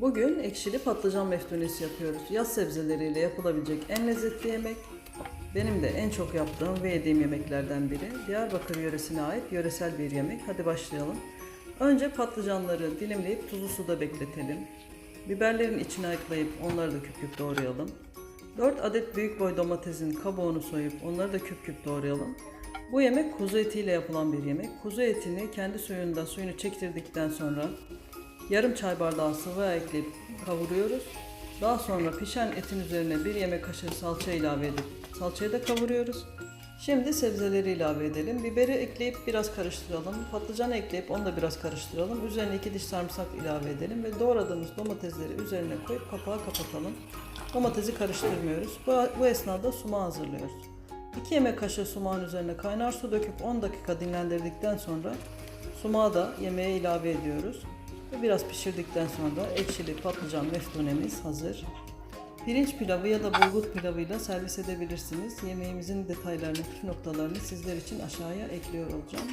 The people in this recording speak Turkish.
Bugün ekşili patlıcan meftunesi yapıyoruz. Yaz sebzeleriyle yapılabilecek en lezzetli yemek. Benim de en çok yaptığım ve yediğim yemeklerden biri. Diyarbakır yöresine ait yöresel bir yemek. Hadi başlayalım. Önce patlıcanları dilimleyip tuzlu suda bekletelim. Biberlerin içine ayıklayıp onları da küp küp doğrayalım. 4 adet büyük boy domatesin kabuğunu soyup onları da küp küp doğrayalım. Bu yemek kuzu etiyle yapılan bir yemek. Kuzu etini kendi suyunda suyunu çektirdikten sonra yarım çay bardağı sıvı yağ ekleyip kavuruyoruz. Daha sonra pişen etin üzerine bir yemek kaşığı salça ilave edip salçayı da kavuruyoruz. Şimdi sebzeleri ilave edelim. Biberi ekleyip biraz karıştıralım. Patlıcanı ekleyip onu da biraz karıştıralım. Üzerine iki diş sarımsak ilave edelim ve doğradığımız domatesleri üzerine koyup kapağı kapatalım. Domatesi karıştırmıyoruz. Bu, bu esnada sumağı hazırlıyoruz. 2 yemek kaşığı sumağın üzerine kaynar su döküp 10 dakika dinlendirdikten sonra sumağı da yemeğe ilave ediyoruz. Ve biraz pişirdikten sonra ekşili patlıcan meftunemiz hazır. Pirinç pilavı ya da bulgur pilavıyla servis edebilirsiniz. Yemeğimizin detaylarını, püf noktalarını sizler için aşağıya ekliyor olacağım.